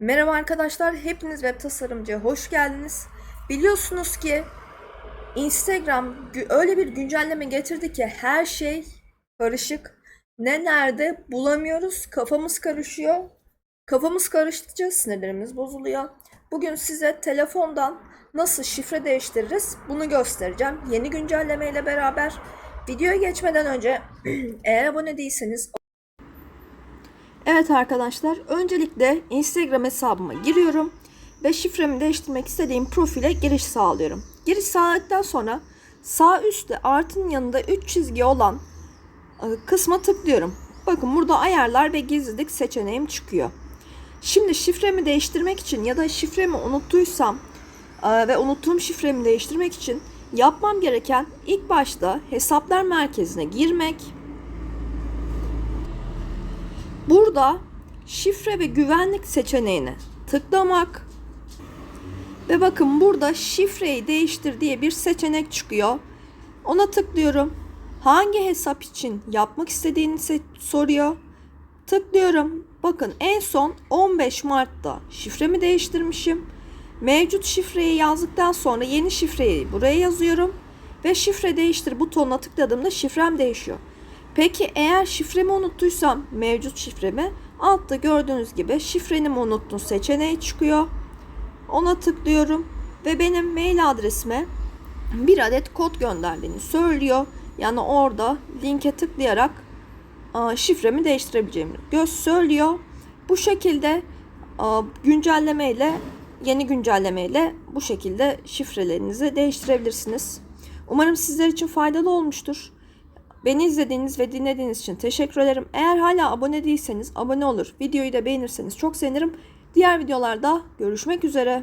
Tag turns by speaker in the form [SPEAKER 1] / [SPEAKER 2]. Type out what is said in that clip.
[SPEAKER 1] Merhaba arkadaşlar, hepiniz web tasarımcıya hoş geldiniz. Biliyorsunuz ki Instagram öyle bir güncelleme getirdi ki her şey karışık. Ne nerede bulamıyoruz, kafamız karışıyor. Kafamız karıştıkça sinirlerimiz bozuluyor. Bugün size telefondan nasıl şifre değiştiririz bunu göstereceğim. Yeni güncelleme ile beraber videoya geçmeden önce eğer abone değilseniz Evet arkadaşlar, öncelikle Instagram hesabıma giriyorum ve şifremi değiştirmek istediğim profile giriş sağlıyorum. Giriş sağladıktan sonra sağ üstte artın yanında 3 çizgi olan e, kısma tıklıyorum. Bakın burada ayarlar ve gizlilik seçeneğim çıkıyor. Şimdi şifremi değiştirmek için ya da şifremi unuttuysam e, ve unuttuğum şifremi değiştirmek için yapmam gereken ilk başta hesaplar merkezine girmek, Burada şifre ve güvenlik seçeneğine tıklamak ve bakın burada şifreyi değiştir diye bir seçenek çıkıyor. Ona tıklıyorum. Hangi hesap için yapmak istediğini soruyor. Tıklıyorum. Bakın en son 15 Mart'ta şifremi değiştirmişim. Mevcut şifreyi yazdıktan sonra yeni şifreyi buraya yazıyorum ve şifre değiştir butonuna tıkladığımda şifrem değişiyor. Peki eğer şifremi unuttuysam mevcut şifremi altta gördüğünüz gibi şifreni mi unuttun seçeneği çıkıyor. Ona tıklıyorum ve benim mail adresime bir adet kod gönderdiğini söylüyor. Yani orada linke tıklayarak şifremi değiştirebileceğimi göz söylüyor. Bu şekilde güncelleme ile yeni güncelleme ile bu şekilde şifrelerinizi değiştirebilirsiniz. Umarım sizler için faydalı olmuştur. Beni izlediğiniz ve dinlediğiniz için teşekkür ederim. Eğer hala abone değilseniz abone olur. Videoyu da beğenirseniz çok sevinirim. Diğer videolarda görüşmek üzere.